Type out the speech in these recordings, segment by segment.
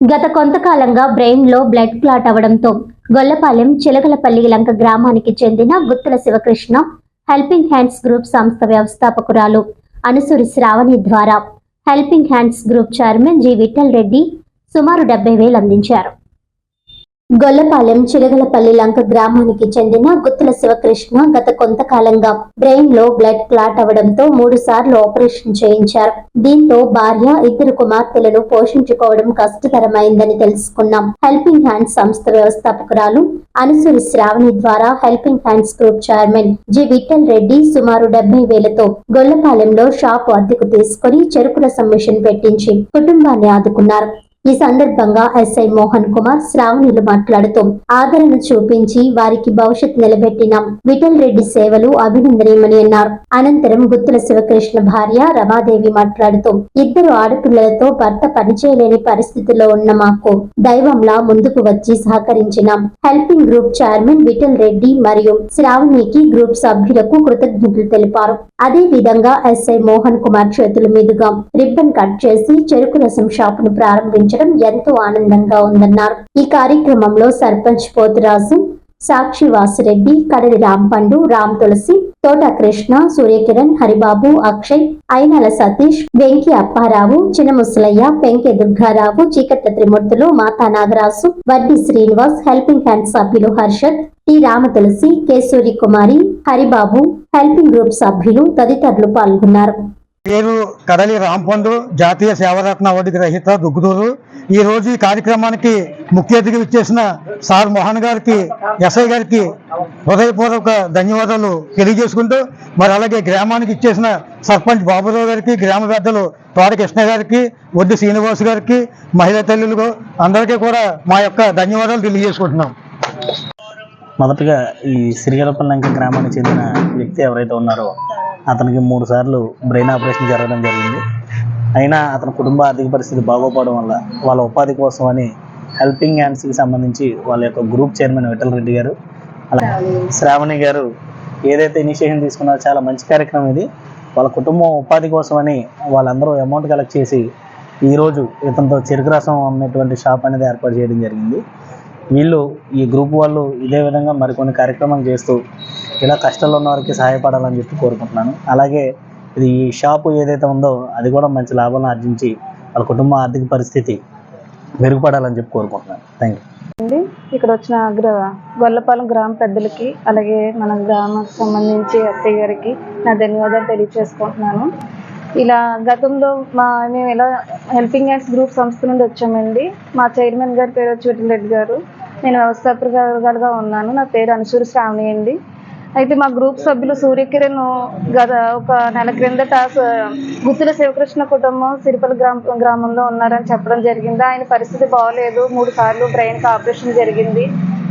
గత కొంతకాలంగా బ్రెయిన్లో బ్లడ్ క్లాట్ అవడంతో గొల్లపాలెం చిలకలపల్లి లంక గ్రామానికి చెందిన Guttula Sivakrishna helping hands group సంస్థ వ్యవస్థాపకురాలు అనుసూరి శ్రావణి ద్వారా helping hands group chairman G Vittal Reddy సుమారు డెబ్బై వేలు అందించారు. గొల్లపాలెం చిలగలపల్లి లంక గ్రామానికి చెందిన గుత్తుల శివకృష్ణ గత కొంతకాలంగా బ్రెయిన్లో బ్లడ్ క్లాట్ అవడంతో మూడు సార్లు ఆపరేషన్ చేయించారు. దీంతో భార్య ఇద్దరు కుమార్తెలను పోషించుకోవడం కష్టతరమైందని తెలుసుకున్నాం. హెల్పింగ్ హ్యాండ్స్ సంస్థ వ్యవస్థాపకురాలు అనుసూరి శ్రావణి ద్వారా helping hands group chairman G. Vittal Reddy సుమారు డెబ్బై వేలతో గొల్లపాలెంలో షాపు అద్దెకు తీసుకుని చెరుకు రసం మిషన్ పెట్టించి కుటుంబాన్ని ఆదుకున్నారు. ఈ సందర్భంగా ఎస్ఐ మోహన్ కుమార్ శ్రావణులు మాట్లాడుతూ ఆదరణ చూపించి వారికి భవిష్యత్ నిలబెట్టిన విఠల్ రెడ్డి సేవలు అభినందనీయమని అన్నారు. అనంతరం గుత్తుల శివకృష్ణ భార్య రమాదేవి మాట్లాడుతూ ఇద్దరు ఆడపిల్లలతో భర్త పనిచేయలేని పరిస్థితిలో ఉన్న మాకు దైవంలా ముందుకు వచ్చి సహకరించిన helping group chairman Vittal Reddy మరియు శ్రావణికి గ్రూప్ సభ్యులకు కృతజ్ఞతలు తెలిపారు. అదే విధంగా ఎస్ఐ మోహన్ కుమార్ చేతుల మీదుగా రిబ్బన్ కట్ చేసి చెరుకు రసం షాపును ప్రారంభించడం ఎంతో ఆనందంగా ఉందన్నారు. ఈ కార్యక్రమంలో సర్పంచ్ పోతురాజు సాక్షి వాసిరెడ్డి కడలి రాంపండు రామ్ తులసి తోట కృష్ణ సూర్యకిరణ్ హరిబాబు అక్షయ్ అయినల సతీష్ వెంకి అప్పారావు చిన్నముసలయ్య పెంకె దుర్గారావు చీకట్ల త్రిమూర్తులు మాతా నాగరాజు వడ్డి శ్రీనివాస్ హెల్పింగ్ హ్యాండ్ సభ్యులు Harshat T Rama Tulasi Keshuri Kumari Haribabu helping group సభ్యులు తదితరులు పాల్గొన్నారు. పేరు కడలి రాంపండు జాతీయ సేవరత్న అవార్డు గ్రహీత దుగ్గుదూరు. ఈ రోజు ఈ కార్యక్రమానికి ముఖ్య అతిథి ఇచ్చేసిన సార్ మోహన్ గారికి ఎస్ఐ గారికి హృదయపూర్వక ధన్యవాదాలు తెలియజేసుకుంటూ మరి అలాగే గ్రామానికి ఇచ్చేసిన సర్పంచ్ బాబురావు గారికి గ్రామ పెద్దలు తోడ కృష్ణ గారికి వడ్డి శ్రీనివాస్ గారికి మహిళా తల్లులకు అందరికీ కూడా మా యొక్క ధన్యవాదాలు తెలియజేసుకుంటున్నాం. మొదటగా ఈ సిరిగలపల్లంక గ్రామానికి చెందిన వ్యక్తి ఎవరైతే ఉన్నారో అతనికి మూడు సార్లు బ్రెయిన్ ఆపరేషన్ జరగడం జరిగింది. అయినా అతని కుటుంబ ఆర్థిక పరిస్థితి బాగోపోవడం వల్ల వాళ్ళ ఉపాధి కోసం అని హెల్పింగ్ హ్యాండ్స్కి సంబంధించి వాళ్ళ యొక్క గ్రూప్ చైర్మన్ విఠల్ రెడ్డి గారు అలా శ్రావణి గారు ఏదైతే ఇనిషియేషన్ తీసుకున్నారో చాలా మంచి కార్యక్రమం ఇది. వాళ్ళ కుటుంబం ఉపాధి కోసమని వాళ్ళందరూ అమౌంట్ కలెక్ట్ చేసి ఈరోజు ఇతనితో చెరుకు రసం అమ్మేటువంటి షాప్ అనేది ఏర్పాటు చేయడం జరిగింది. వీళ్ళు ఈ గ్రూప్ వాళ్ళు ఇదే విధంగా మరికొన్ని కార్యక్రమాలు చేస్తూ ఇలా కష్టాల్లో ఉన్న వారికి సహాయపడాలని చెప్పి కోరుకుంటున్నాను. అలాగే ఇది ఈ షాపు ఏదైతే ఉందో అది కూడా మంచి లాభాలను ఆర్జించి వాళ్ళ కుటుంబ ఆర్థిక పరిస్థితి మెరుగుపడాలని చెప్పి కోరుకుంటున్నాను. థ్యాంక్ యూ అండి ఇక్కడ వచ్చిన అగ్ర గొల్లపాలెం గ్రామ పెద్దలకి అలాగే మన గ్రామానికి సంబంధించి అత్తయ్య గారికి నా ధన్యవాదాలు తెలియజేసుకుంటున్నాను. ఇలా గతంలో మా మేము ఇలా హెల్పింగ్ హ్యాండ్స్ గ్రూప్ సంస్థ నుండి వచ్చామండి మా చైర్మన్ గారి పేరు వచ్చి రెడ్డి గారు. నేను వ్యవస్థాపకులుగా ఉన్నాను. నా పేరు అనుసూరి శ్రావణి అండి. అయితే మా గ్రూప్ సభ్యులు సూర్యకిరణ్ గత ఒక నెల క్రిందట గుత్తుల శివకృష్ణ కుటుంబం సిరిపల్లి గ్రామ గ్రామంలో ఉన్నారని చెప్పడం జరిగింది. ఆయన పరిస్థితి బాగోలేదు. మూడు సార్లు బ్రెయిన్కి ఆపరేషన్ జరిగింది.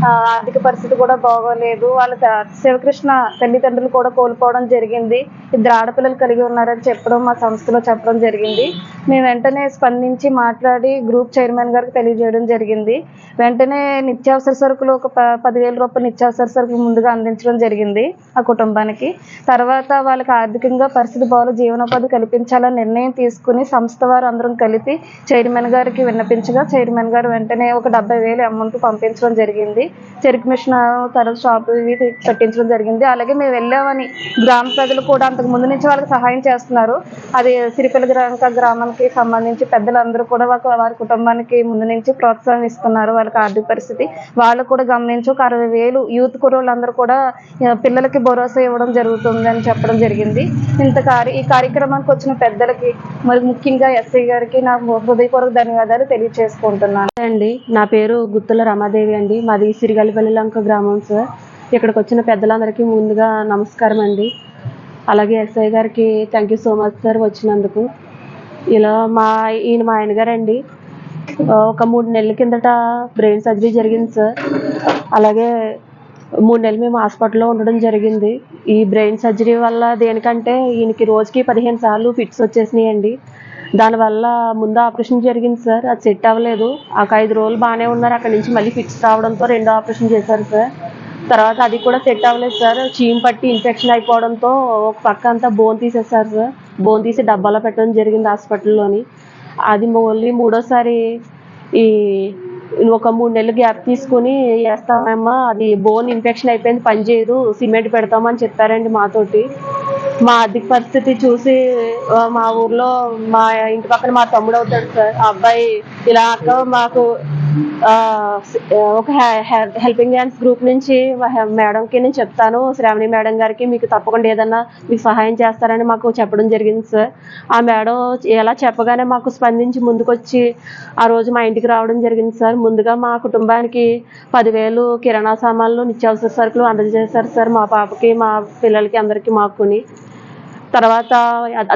ఆర్థిక పరిస్థితి కూడా బాగోలేదు. వాళ్ళ శివకృష్ణ తల్లిదండ్రులు కూడా కోల్పోవడం జరిగింది. ఇద్దరు ఆడపిల్లలు కలిగి ఉన్నారని చెప్పడం మా సంస్థలో చెప్పడం జరిగింది. మేము వెంటనే స్పందించి మాట్లాడి గ్రూప్ చైర్మన్ గారికి తెలియజేయడం జరిగింది. వెంటనే నిత్యావసర సరుకులు ఒక ప పదివేల రూపాయల నిత్యావసర సరుకులు ముందుగా అందించడం జరిగింది ఆ కుటుంబానికి. తర్వాత వాళ్ళకి ఆర్థికంగా పరిస్థితి బాగా జీవనోపాధి కల్పించాలని నిర్ణయం తీసుకుని సంస్థ వారు అందరం కలిపి చైర్మన్ గారికి విన్నపించగా చైర్మన్ గారు వెంటనే ఒక డెబ్బై వేలు అమౌంట్ పంపించడం జరిగింది. చెరుకు మిషన్ తర్వాత షాపు ఇవి పెట్టించడం జరిగింది. అలాగే మేము వెళ్ళామని గ్రామ ప్రజలు కూడా అంతకు ముందు నుంచి వాళ్ళకి సహాయం చేస్తున్నారు. అది సిరిపల్లి గ్రామ గ్రామానికి సంబంధించి పెద్దలందరూ కూడా వారి కుటుంబానికి ముందు నుంచి ప్రోత్సాహం ఇస్తున్నారు వాళ్ళకి ఆర్థిక పరిస్థితి. వాళ్ళు కూడా గమనించి ఒక అరవై వేలు యూత్ కుర్రోళ్ళందరూ కూడా పిల్లలకి భరోసా ఇవ్వడం జరుగుతుంది అని చెప్పడం జరిగింది. ఇంత కార్య ఈ కార్యక్రమానికి వచ్చిన పెద్దలకి మరి ముఖ్యంగా ఎస్ఐ గారికి నా హృదయపూర్వక ధన్యవాదాలు తెలియజేసుకుంటున్నాను అండి నా పేరు గుత్తుల రమాదేవి అండి. మాది సిరిగల్లిపల్లి లంక గ్రామం సార్ ఇక్కడికి వచ్చిన పెద్దలందరికీ ముందుగా నమస్కారం అండి. అలాగే ఎస్ఐ గారికి thank you so much sir వచ్చినందుకు. ఇలా మా ఈయన మా ఆయన గారండి. ఒక మూడు నెలల కిందట బ్రెయిన్ సర్జరీ జరిగింది సార్ అలాగే మూడు నెలలు మేము హాస్పిటల్లో ఉండడం జరిగింది. ఈ బ్రెయిన్ సర్జరీ వల్ల దేనికంటే ఈయనకి రోజుకి పదిహేను సార్లు ఫిట్స్ వచ్చేసినాయండి. దానివల్ల ముందు ఆపరేషన్ జరిగింది సార్. అది సెట్ అవ్వలేదు. ఒక ఐదు రోజులు బాగానే ఉన్నారు. అక్కడ నుంచి మళ్ళీ ఫిక్స్ రావడంతో రెండో ఆపరేషన్ చేశారు సార్. తర్వాత అది కూడా సెట్ అవ్వలేదు సార్. చీమ్ పట్టి ఇన్ఫెక్షన్ అయిపోవడంతో ఒక పక్క అంతా బోన్ తీసేసారు సార్. బోన్ తీసి డబ్బాలో పెట్టడం జరిగింది హాస్పిటల్లోని. అది మళ్ళీ మూడోసారి ఈ ఒక మూడు నెలలు గ్యాప్ తీసుకుని వేస్తామమ్మా అది బోన్ ఇన్ఫెక్షన్ అయిపోయింది పని చేయదు సిమెంట్ పెడతామని చెప్పారండి మాతోటి. మా ఆర్థిక పరిస్థితి చూసి మా ఊర్లో మా ఇంటి పక్కన మా తమ్ముడు అవుతాడు సార్. ఆ అబ్బాయి ఇలా అక్క మాకు ఒక హెల్పింగ్ హ్యాండ్స్ గ్రూప్ నుంచి మేడంకి నేను చెప్తాను. శ్రావణి మేడం గారికి మీకు తప్పకుండా ఏదన్నా మీకు సహాయం చేస్తారని మాకు చెప్పడం జరిగింది సార్. ఆ మేడం ఎలా చెప్పగానే మాకు స్పందించి ముందుకొచ్చి ఆ రోజు మా ఇంటికి రావడం జరిగింది సార్. ముందుగా మా కుటుంబానికి పదివేలు కిరాణా సామాన్లు నిత్యావసర సరుకులు అందజేశారు సార్ మా పాపకి మా పిల్లలకి అందరికీ మాకుని. తర్వాత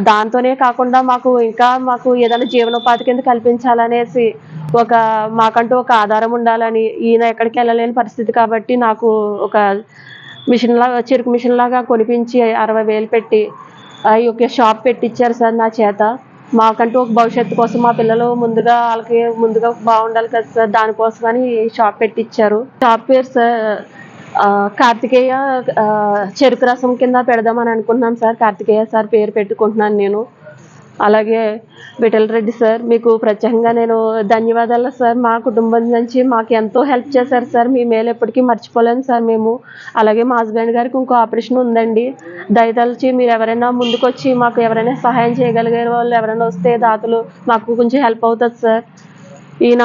దాంతోనే కాకుండా మాకు ఇంకా మాకు ఏదైనా జీవనోపాధి కింద కల్పించాలనేసి ఒక మాకంటూ ఒక ఆధారం ఉండాలని ఈయన ఎక్కడికి వెళ్ళలేని పరిస్థితి కాబట్టి నాకు ఒక మిషన్ లాగా చెరుకు మిషన్ లాగా కొనిపించి అరవై వేలు పెట్టి ఆ యొక్క షాప్ పెట్టించారు సార్ నా చేత. మాకంటూ ఒక భవిష్యత్తు కోసం మా పిల్లలు ముందుగా వాళ్ళకి ముందుగా బాగుండాలి కదా సార్ దానికోసమని ఈ షాప్ పెట్టించారు షాప్ పేరు సార్ కార్తికేయ చెరుకు రసం కింద పెడదామని అనుకుంటున్నాను సార్. కార్తికేయ సార్ పేరు పెట్టుకుంటున్నాను నేను. అలాగే విఠల్ రెడ్డి సార్ మీకు ప్రత్యేకంగా నేను ధన్యవాదాలు సార్. మా కుటుంబం నుంచి మాకు ఎంతో హెల్ప్ చేశారు సార్. మీ మేలు ఎప్పటికీ మర్చిపోలేము సార్ మేము. అలాగే మా హస్బెండ్ గారికి ఇంకో ఆపరేషన్ ఉందండి. దయతలిచి మీరు ఎవరైనా ముందుకొచ్చి మాకు ఎవరైనా సహాయం చేయగలిగే వాళ్ళు ఎవరైనా వస్తే దాతలు మాకు కొంచెం హెల్ప్ అవుతుంది సార్. ఈయన